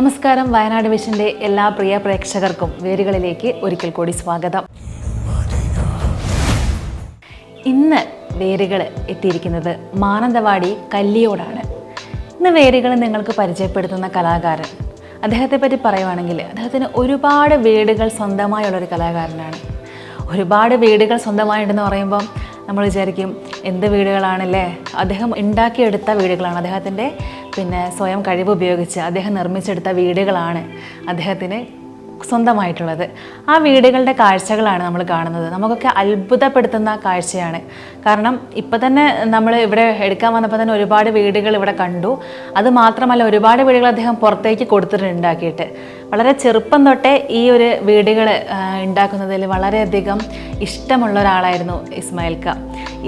നമസ്കാരം. വയനാട് വിഷന്റെ എല്ലാ പ്രിയ പ്രേക്ഷകർക്കും വേരുകളിലേക്ക് ഒരിക്കൽ കൂടി സ്വാഗതം. ഇന്ന് വേരുകൾ എത്തിയിരിക്കുന്നത് മാനന്തവാടി കല്ലിയോടാണ്. ഇന്ന് വേരുകൾ നിങ്ങൾക്ക് പരിചയപ്പെടുത്തുന്ന കലാകാരൻ. അദ്ദേഹത്തെ പറ്റി പറയുവാണെങ്കിൽ അദ്ദേഹത്തിന് ഒരുപാട് വീടുകൾ സ്വന്തമായുള്ളൊരു കലാകാരനാണ്. ഒരുപാട് വീടുകൾ സ്വന്തമായിട്ടുണ്ടെന്ന് പറയുമ്പം നമ്മൾ വിചാരിക്കും എന്ത് വീടുകളാണല്ലേ? അദ്ദേഹം ഉണ്ടാക്കിയെടുത്ത വീടുകളാണ്. അദ്ദേഹത്തിന്റെ പിന്നെ സ്വയം കഴിവ് ഉപയോഗിച്ച് അദ്ദേഹം നിർമ്മിച്ചെടുത്ത വീടുകളാണ് അദ്ദേഹത്തിന് സ്വന്തമായിട്ടുള്ളത്. ആ വീടുകളുടെ കാഴ്ചകളാണ് നമ്മൾ കാണുന്നത്. നമുക്കൊക്കെ അത്ഭുതപ്പെടുത്തുന്ന കാഴ്ചയാണ്. കാരണം ഇപ്പം തന്നെ നമ്മൾ ഇവിടെ എടുക്കാൻ വന്നപ്പോൾ തന്നെ ഒരുപാട് വീടുകൾ ഇവിടെ കണ്ടു. അത് മാത്രമല്ല ഒരുപാട് വീടുകൾ അദ്ദേഹം പുറത്തേക്ക് കൊടുത്തിട്ടുണ്ട് ഉണ്ടാക്കിയിട്ട്. വളരെ ചെറുപ്പം തൊട്ടേ ഈ ഒരു വീടുകൾ ഉണ്ടാക്കുന്നതിൽ വളരെയധികം ഇഷ്ടമുള്ള ഒരാളായിരുന്നു ഇസ്മായിൽ ക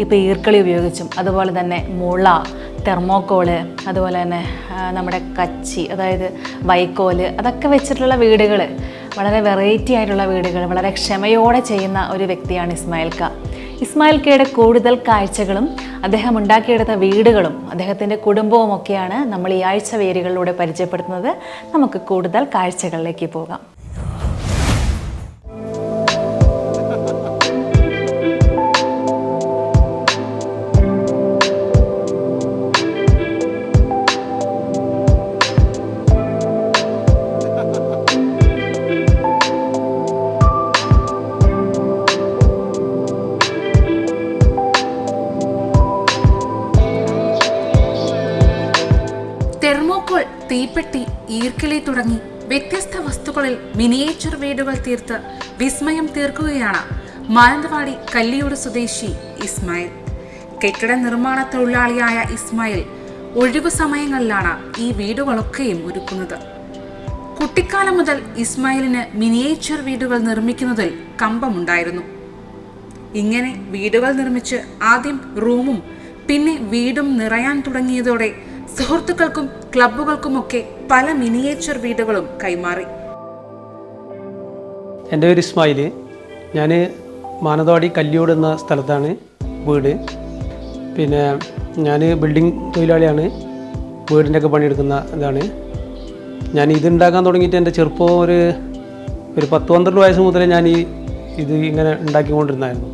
ഇപ്പോൾ ഈർക്കളി ഉപയോഗിച്ചും അതുപോലെ തന്നെ മുള തെർമോക്കോൾ അതുപോലെ തന്നെ നമ്മുടെ കച്ചി അതായത് വൈക്കോൽ അതൊക്കെ വെച്ചിട്ടുള്ള വീടുകൾ. വളരെ വെറൈറ്റി ആയിട്ടുള്ള വീടുകൾ വളരെ ക്ഷമയോടെ ചെയ്യുന്ന ഒരു വ്യക്തിയാണ് ഇസ്മായിൽ ഇസ്മായിൽ കെയുടെ കൂടുതൽ കാഴ്ചകളും അദ്ദേഹം ഉണ്ടാക്കിയെടുത്ത വീടുകളും അദ്ദേഹത്തിന്റെ കുടുംബവും ഒക്കെയാണ് നമ്മൾ ഈ ആഴ്ച വേരുകളിലൂടെ പരിചയപ്പെടുത്തുന്നത്. നമുക്ക് കൂടുതൽ കാഴ്ചകളിലേക്ക് പോകാം. വസ്തുക്കളിൽ മിനിയേച്ചർ വീടുകൾ തീർത്ത് വിസ്മയം തീർക്കുകയാണ് മാനന്തവാടി കല്ലിയോട് സ്വദേശി ഇസ്മായിൽ. കെട്ടിട നിർമ്മാണ തൊഴിലാളിയായ ഇസ്മായിൽ ഒഴിവു സമയങ്ങളിലാണ് ഈ വീടുകളൊക്കെയും ഒരുക്കുന്നത്. കുട്ടിക്കാലം മുതൽ ഇസ്മായിലിന് മിനിയേച്ചർ വീടുകൾ നിർമ്മിക്കുന്നതിൽ കമ്പമുണ്ടായിരുന്നു. ഇങ്ങനെ വീടുകൾ നിർമ്മിച്ച് ആദ്യം റൂമും പിന്നെ വീടും നിറയാൻ തുടങ്ങിയതോടെ സുഹൃത്തുക്കൾക്കും ക്ലബ്ബുകൾക്കുമൊക്കെ പല മിനിയേച്ചർ വീടുകളും കൈമാറി. എന്റെ പേര് ഇസ്മായിൽ ഞാൻ മാനന്തവാടി കല്ലിയോട് എന്ന സ്ഥലത്താണ് വീട്. പിന്നെ ഞാൻ ബിൽഡിംഗ് തൊഴിലാളിയാണ്. വീടിന്റെ ഒക്കെ പണിയെടുക്കുന്ന ഇതാണ്. ഞാൻ ഇത് ഉണ്ടാക്കാൻ തുടങ്ങിയിട്ട് എന്റെ ചെറുപ്പം ഒരു ഒരു പത്ത് പന്ത്രണ്ട് വയസ്സ് മുതലേ ഞാൻ ഈ ഇത് ഇങ്ങനെ ഉണ്ടാക്കിക്കൊണ്ടിരുന്നായിരുന്നു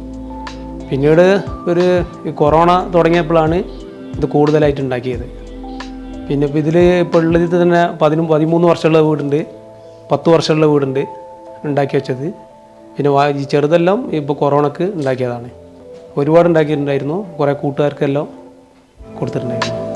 പിന്നീട് ഒരു കൊറോണ തുടങ്ങിയപ്പോഴാണ് ഇത് കൂടുതലായിട്ട് ഉണ്ടാക്കിയത്. പിന്നെ ഇപ്പോൾ ഇതിൽ ഇപ്പോൾ ഉള്ളതിൽ തന്നെ പതിനും പതിമൂന്ന് വർഷമുള്ള വീടുണ്ട്. പത്ത് വർഷമുള്ള വീടുണ്ട്. ഉണ്ടാക്കി വെച്ചത്. പിന്നെ ഈ ചെറുതെല്ലാം ഇപ്പോൾ കൊറോണക്ക് ഉണ്ടാക്കിയതാണ്. ഒരുപാട് ഉണ്ടാക്കിയിട്ടുണ്ടായിരുന്നു. കുറേ കൂട്ടുകാർക്കെല്ലാം കൊടുത്തിട്ടുണ്ടായിരുന്നു.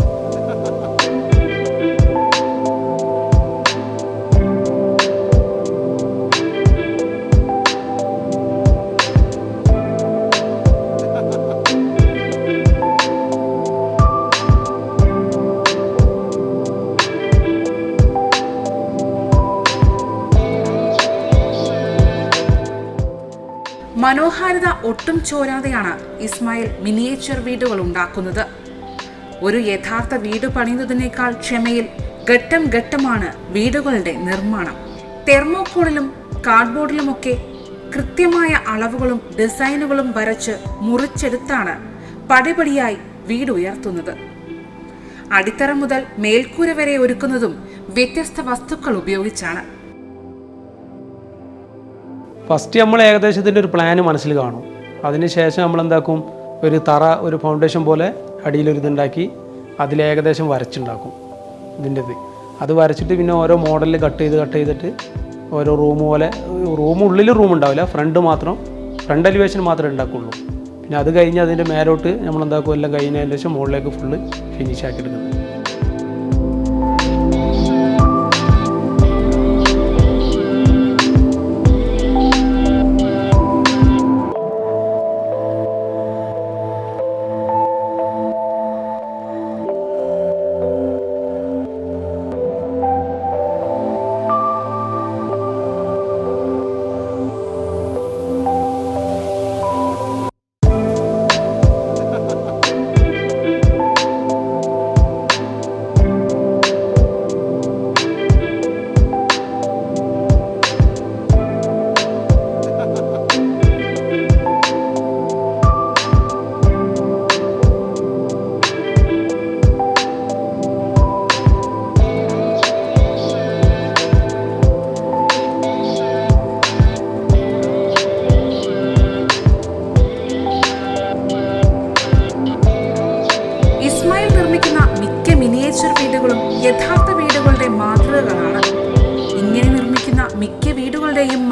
ഒട്ടും ചോരാതെയാണ് ഇസ്മായിൽ മിനിയേച്ചർ വീടുകൾ ഉണ്ടാക്കുന്നത്. ഒരു യഥാർത്ഥ വീട് പണിയുന്നതിനേക്കാൾ ക്ഷമയിൽ ഘട്ടം ഘട്ടമാണ് വീടുകളുടെ നിർമ്മാണം. തെർമോക്കോളിലും കാർഡ്ബോർഡിലുമൊക്കെ കൃത്യമായ അളവുകളും ഡിസൈനുകളും വരച്ച് മുറിച്ചെടുത്താണ് പടിപടിയായി വീട് ഉയർത്തുന്നത്. അടിത്തറ മുതൽ മേൽക്കൂര വരെ ഒരുക്കുന്നതും വ്യത്യസ്ത വസ്തുക്കൾ ഉപയോഗിച്ചാണ്. ഫസ്റ്റ് നമ്മൾ ഏകദേശത്തിന്റെ ഒരു പ്ലാന് മനസ്സിൽ കാണും. അതിന് ശേഷം നമ്മൾ എന്താക്കും ഒരു തറ ഒരു ഫൗണ്ടേഷൻ പോലെ അടിയിൽ ഒരു ഇതുണ്ടാക്കി അതിലേകദേശം വരച്ചുണ്ടാക്കും ഇതിന്റെ ഇത് അത് വരച്ചിട്ട് പിന്നെ ഓരോ മോഡലിൽ കട്ട് ചെയ്ത് കട്ട് ചെയ്തിട്ട് ഓരോ റൂം പോലെ റൂം ഉള്ളിൽ റൂം ഉണ്ടാവില്ല ഫ്രണ്ട് മാത്രം ഫ്രണ്ട് എലിവേഷൻ മാത്രമേ ഉണ്ടാക്കുള്ളൂ. പിന്നെ അത് കഴിഞ്ഞ് അതിന്റെ മേലോട്ട് നമ്മൾ എന്താക്കും എല്ലാം കഴിഞ്ഞതിന് ശേഷം മുകളിലേക്ക് ഫുള്ള് ഫിനിഷ് ആക്കി എടുക്കുന്നത്.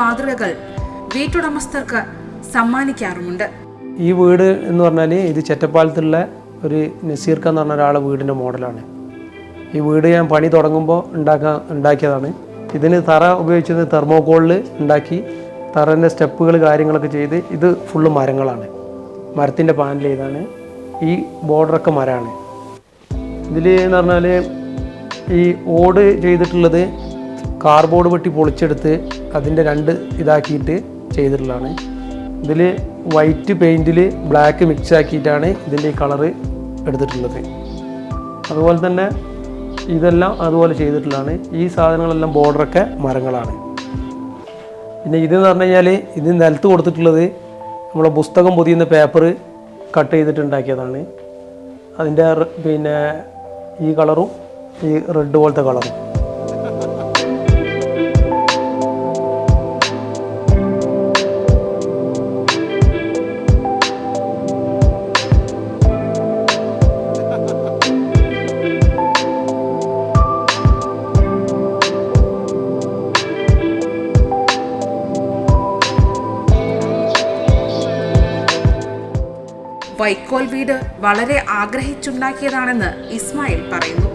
മാതൃകകൾ വീട്ടുടമസ്ഥർക്ക് സമ്മാനിക്കാറുമുണ്ട്. ഈ വീട് എന്ന് പറഞ്ഞാൽ ഇത് ചെറ്റപ്പാലത്തുള്ള ഒരു നസീർക്ക എന്ന് പറഞ്ഞ ഒരാളെ വീടിന്റെ മോഡലാണ്. ഈ വീട് ഞാൻ പണി തുടങ്ങുമ്പോൾ ഉണ്ടാക്കാൻ ഉണ്ടാക്കിയതാണ്. ഇതിന് തറ ഉപയോഗിച്ചത് തെർമോകോളിൽ ഉണ്ടാക്കി തറന്റെ സ്റ്റെപ്പുകൾ കാര്യങ്ങളൊക്കെ ചെയ്ത് ഇത് ഫുള്ള് മരങ്ങളാണ്. മരത്തിന്റെ പാനൽ ചെയ്താണ് ഈ ബോർഡറൊക്കെ മരമാണ്. ഇതിൽ എന്ന് പറഞ്ഞാൽ ഈ ഓട് ചെയ്തിട്ടുള്ളത് കാർബോർഡ് വെട്ടി പൊളിച്ചെടുത്ത് അതിന്റെ രണ്ട് ഇതാക്കിയിട്ട് ചെയ്തിട്ടുള്ളതാണ്. ഇതിൽ വൈറ്റ് പെയിന്റിൽ ബ്ലാക്ക് മിക്സ് ആക്കിയിട്ടാണ് ഇതിന്റെ ഈ കളറ് എടുത്തിട്ടുള്ളത്. അതുപോലെ തന്നെ ഇതെല്ലാം അതുപോലെ ചെയ്തിട്ടുള്ളതാണ്. ഈ സാധനങ്ങളെല്ലാം ബോർഡറൊക്കെ മരങ്ങളാണ്. പിന്നെ ഇതെന്ന് പറഞ്ഞു കഴിഞ്ഞാൽ ഇത് നിലത്ത് കൊടുത്തിട്ടുള്ളത് നമ്മളെ പുസ്തകം പൊതിയുന്ന പേപ്പർ കട്ട് ചെയ്തിട്ടുണ്ടാക്കിയതാണ്. അതിന്റെ പിന്നെ ഈ കളറും ഈ റെഡ് പോലത്തെ കളറും വൈക്കോൽ വീട് വളരെ ആഗ്രഹിച്ചുണ്ടാക്കിയതാണെന്ന് ഇസ്മായിൽ പറയുന്നു.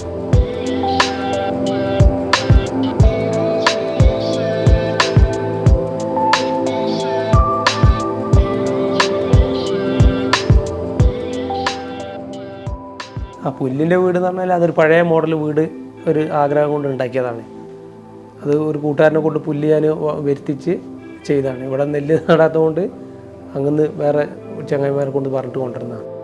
ആ പുല്ലിന്റെ വീട് എന്ന് പറഞ്ഞാൽ അതൊരു പഴയ മോഡൽ വീട് ഒരു ആഗ്രഹം കൊണ്ട് ഉണ്ടാക്കിയതാണ്. അത് ഒരു കൂട്ടുകാരനെ കൊണ്ട് പുല്ല് ഞാൻ വരുത്തിച്ച് ചെയ്തതാണ്. ഇവിടെ നെല്ല് നടാത്തതുകൊണ്ട് അങ്ങന്ന് വേറെ ചങ്ങായിമാരെ കൊണ്ട് പറഞ്ഞിട്ട് കൊണ്ടുവരുന്നതാണ്.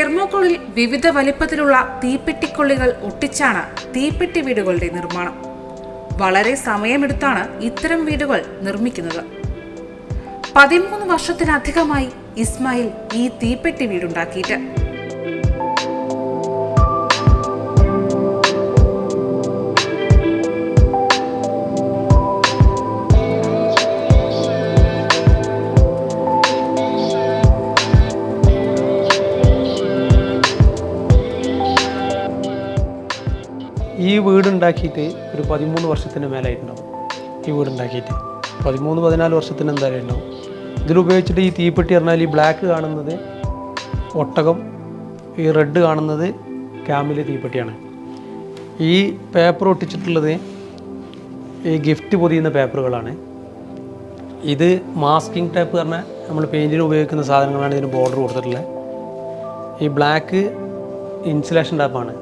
തെർമോക്കോളിൽ വിവിധ വലിപ്പത്തിലുള്ള തീപ്പെട്ടിക്കൊള്ളികൾ ഒട്ടിച്ചാണ് തീപ്പെട്ടി വീടുകളുടെ നിർമ്മാണം. വളരെ സമയമെടുത്താണ് ഇത്തരം വീടുകൾ നിർമ്മിക്കുന്നത്. പതിമൂന്ന് വർഷത്തിനധികമായി ഇസ്മായിൽ ഈ തീപ്പെട്ടി വീടുണ്ടാക്കിയിട്ട്. ഉണ്ടാക്കിയിട്ട് ഒരു പതിമൂന്ന് വർഷത്തിന് മേലായിട്ടുണ്ടാവും. ഈ വീട് ഉണ്ടാക്കിയിട്ട് പതിമൂന്ന് പതിനാല് വർഷത്തിന് എന്തായാലും ഉണ്ടാവും. ഇതിലുപയോഗിച്ചിട്ട് ഈ തീപ്പെട്ടി പറഞ്ഞാൽ ഈ ബ്ലാക്ക് കാണുന്നത് ഒട്ടകം ഈ റെഡ് കാണുന്നത് ക്യാമിൽ തീപ്പെട്ടിയാണ്. ഈ പേപ്പർ ഒട്ടിച്ചിട്ടുള്ളത് ഈ ഗിഫ്റ്റ് പൊതിയുന്ന പേപ്പറുകളാണ്. ഇത് മാസ്കിംഗ് ടൈപ്പ് പറഞ്ഞാൽ നമ്മൾ പെയിന്റിന് ഉപയോഗിക്കുന്ന സാധനങ്ങളാണ് ഇതിന് ബോർഡർ കൊടുത്തിട്ടുള്ളത്. ഈ ബ്ലാക്ക് ഇൻസുലേഷൻ ടാപ്പാണ്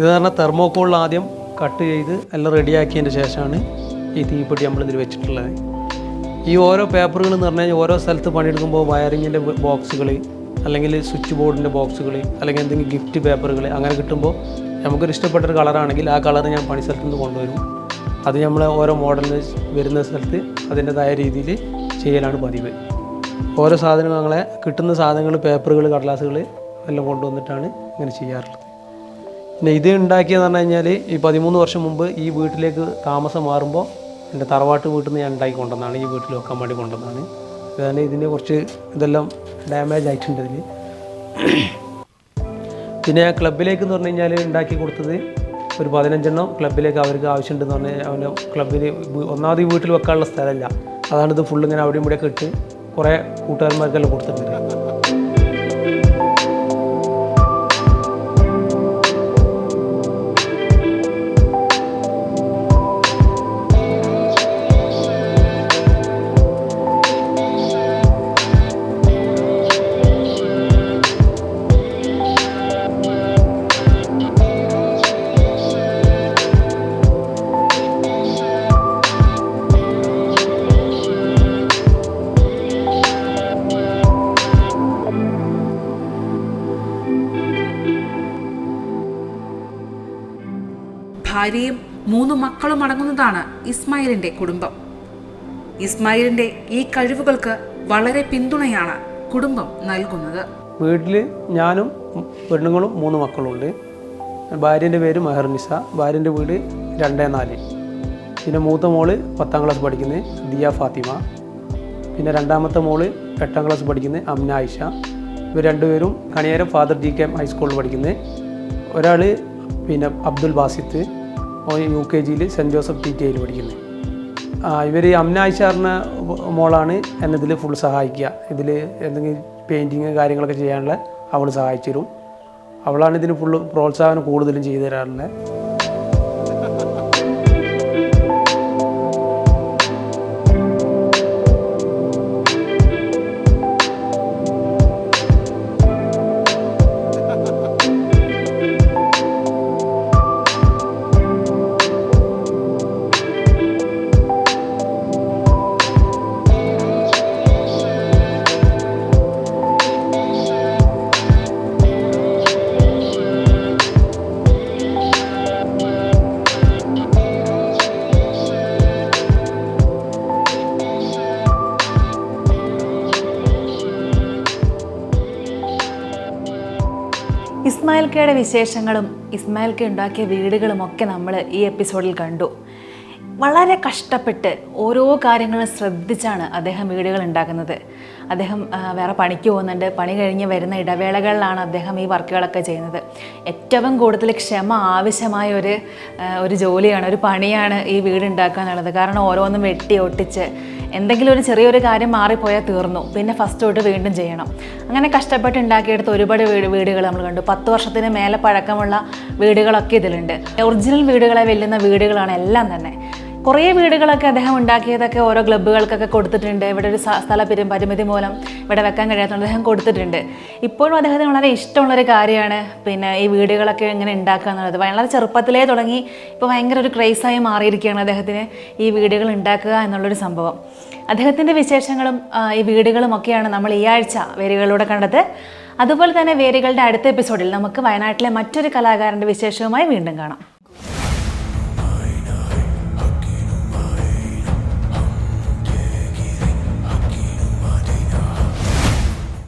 ഇത് പറഞ്ഞാൽ തെർമോക്കോളിൽ ആദ്യം കട്ട് ചെയ്ത് എല്ലാം റെഡിയാക്കിയതിന്റെ ശേഷമാണ് ഈ തീപ്പെട്ടി ഇതിൽ വെച്ചിട്ടുള്ളത്. ഈ ഓരോ പേപ്പറുകൾ എന്ന് പറഞ്ഞു കഴിഞ്ഞാൽ ഓരോ സ്ഥലത്ത് പണിയെടുക്കുമ്പോൾ വയറിങ്ങിന്റെ ബോക്സുകൾ അല്ലെങ്കിൽ സ്വിച്ച് ബോർഡിന്റെ ബോക്സുകൾ അല്ലെങ്കിൽ എന്തെങ്കിലും ഗിഫ്റ്റ് പേപ്പറുകൾ അങ്ങനെ കിട്ടുമ്പോൾ നമുക്കൊരു ഇഷ്ടപ്പെട്ടൊരു കളറാണെങ്കിൽ ആ കളർ ഞാൻ പണി സ്ഥലത്ത് നിന്ന് കൊണ്ടുവരും. അത് നമ്മൾ ഓരോ മോഡലിന് വരുന്ന സ്ഥലത്ത് അതിന്റെതായ രീതിയിൽ ചെയ്യലാണ് പതിവ്. ഓരോ സാധനങ്ങളെ കിട്ടുന്ന സാധനങ്ങൾ പേപ്പറുകൾ കടലാസുകൾ എല്ലാം കൊണ്ടുവന്നിട്ടാണ് ഇങ്ങനെ ചെയ്യാറുള്ളത്. പിന്നെ ഇത് ഉണ്ടാക്കിയെന്ന് പറഞ്ഞു കഴിഞ്ഞാൽ ഈ പതിമൂന്ന് വർഷം മുമ്പ് ഈ വീട്ടിലേക്ക് താമസം മാറുമ്പോൾ എന്റെ തറവാട്ട് വീട്ടിൽ നിന്ന് ഞാൻ ഉണ്ടാക്കി കൊണ്ടുവന്നാണ് ഈ വീട്ടിൽ വെക്കാൻ വേണ്ടി കൊണ്ടുവന്നാണ് അതാണ് ഇതിന്റെ കുറച്ച് ഇതെല്ലാം ഡാമേജ് ആയിട്ടുണ്ട് ഇതിൽ പിന്നെ ക്ലബിലേക്ക് എന്ന് പറഞ്ഞു കഴിഞ്ഞാൽ ഉണ്ടാക്കി കൊടുത്തത് ഒരു പതിനഞ്ചെണ്ണം ക്ലബിലേക്ക് അവർക്ക് ആവശ്യമുണ്ടെന്ന് പറഞ്ഞാൽ അവന് ക്ലബിൽ ഒന്നാമത് വീട്ടിൽ വെക്കാനുള്ള സ്ഥലമല്ല. അതാണ് ഇത് ഫുള്ള് ഇങ്ങനെ അവിടെയും ഇവിടെയൊക്കെ ഇട്ട് കുറേ കൂട്ടുകാരന്മാർക്കെല്ലാം കൊടുത്തിട്ടുണ്ട്. ഭാര്യയും മൂന്ന് മക്കളും അടങ്ങുന്നതാണ് ഇസ്മായിലിന്റെ കുടുംബം. ഇസ്മായിലിന്റെ ഈ കഴിവുകൾക്ക് വളരെ പിന്തുണയാണ് കുടുംബം നൽകുന്നത്. വീട്ടിൽ ഞാനും പെണ്ണുങ്ങളും മൂന്ന് മക്കളുണ്ട്. ഭാര്യന്റെ പേര് മെഹർനിസ ഭാര്യന്റെ വീട് രണ്ടേ നാല്. പിന്നെ മൂത്ത മോൾ പത്താം ക്ലാസ് പഠിക്കുന്നത് ദിയ ഫാത്തിമ. പിന്നെ രണ്ടാമത്തെ മോൾ എട്ടാം ക്ലാസ് പഠിക്കുന്നത് അമ്ന ആയിഷ. ഇവർ രണ്ടുപേരും Kaniyaram father G K M ഹൈസ്കൂളിൽ പഠിക്കുന്നത് ഒരാൾ പിന്നെ അബ്ദുൽ ബാസിത്ത് ഓൻ യു കെ ജിയിൽ സെന്റ് ജോസഫ് ടി ടി ഐയിൽ പഠിക്കുന്നത്. ഇവർ അമ്ന ആയിഷ പറഞ്ഞ മോളാണ് എന്നെ ഇതിൽ ഫുൾ സഹായിക്കുക. ഇതിൽ എന്തെങ്കിലും പെയിന്റിങ് കാര്യങ്ങളൊക്കെ ചെയ്യാനുള്ള അവൾ സഹായിച്ചു തരും. അവളാണ് ഇതിന് ഫുള്ള് പ്രോത്സാഹനം കൂടുതലും ചെയ്തു തരാറുള്ളത്. ഇസ്മായിൽ കെയുടെ വിശേഷങ്ങളും ഇസ്മായിൽ കെ ഉണ്ടാക്കിയ വീടുകളും ഒക്കെ നമ്മൾ ഈ എപ്പിസോഡിൽ കണ്ടു. വളരെ കഷ്ടപ്പെട്ട് ഓരോ കാര്യങ്ങളും ശ്രദ്ധിച്ചാണ് അദ്ദേഹം വീടുകൾ ഉണ്ടാക്കുന്നത്. അദ്ദേഹം വേറെ പണിക്ക് പോകുന്നുണ്ട്. പണി കഴിഞ്ഞ് വരുന്ന ഇടവേളകളിലാണ് അദ്ദേഹം ഈ വർക്കുകളൊക്കെ ചെയ്യുന്നത്. ഏറ്റവും കൂടുതൽ ക്ഷമ ആവശ്യമായ ഒരു ഒരു ജോലിയാണ് ഒരു പണിയാണ് ഈ വീട് ഉണ്ടാക്കുക എന്നുള്ളത്. കാരണം ഓരോന്നും വെട്ടി ഒട്ടിച്ച് എന്തെങ്കിലും ഒരു ചെറിയൊരു കാര്യം മാറിപ്പോയാൽ തീർന്നു. പിന്നെ ഫസ്റ്റ് തൊട്ട് വീണ്ടും ചെയ്യണം. അങ്ങനെ കഷ്ടപ്പെട്ട് ഉണ്ടാക്കിയെടുത്ത ഒരുപാട് വീട് വീടുകൾ നമ്മൾ കണ്ടു. പത്ത് വർഷത്തിന് മേലെ പഴക്കമുള്ള വീടുകളൊക്കെ ഇതിലുണ്ട്. ഒറിജിനൽ വീടുകളെ വെല്ലുന്ന വീടുകളാണ് എല്ലാം തന്നെ. കുറേ വീടുകളൊക്കെ അദ്ദേഹം ഉണ്ടാക്കിയതൊക്കെ ഓരോ ക്ലബ്ബുകൾക്കൊക്കെ കൊടുത്തിട്ടുണ്ട്. ഇവിടെ ഒരു സ്ഥല പെരും പരിമിതി മൂലം ഇവിടെ വെക്കാൻ കഴിയാത്തതുകൊണ്ട് അദ്ദേഹം കൊടുത്തിട്ടുണ്ട്. ഇപ്പോഴും അദ്ദേഹത്തിന് വളരെ ഇഷ്ടമുള്ളൊരു കാര്യമാണ് പിന്നെ ഈ വീടുകളൊക്കെ എങ്ങനെ ഉണ്ടാക്കുക എന്നുള്ളത്. വളരെ ചെറുപ്പത്തിലേ തുടങ്ങി ഇപ്പോൾ ഭയങ്കര ഒരു ക്രേസായി മാറിയിരിക്കുകയാണ് അദ്ദേഹത്തിന് ഈ വീടുകൾ ഉണ്ടാക്കുക എന്നുള്ളൊരു സംഭവം. അദ്ദേഹത്തിന്റെ വിശേഷങ്ങളും ഈ വീടുകളും ഒക്കെയാണ് നമ്മൾ ഈ ആഴ്ച വേരുകളിലൂടെ കണ്ടത്. അതുപോലെ തന്നെ വേരുകളുടെ അടുത്ത എപ്പിസോഡിൽ നമുക്ക് വയനാട്ടിലെ മറ്റൊരു കലാകാരന്റെ വിശേഷവുമായി വീണ്ടും കാണാം.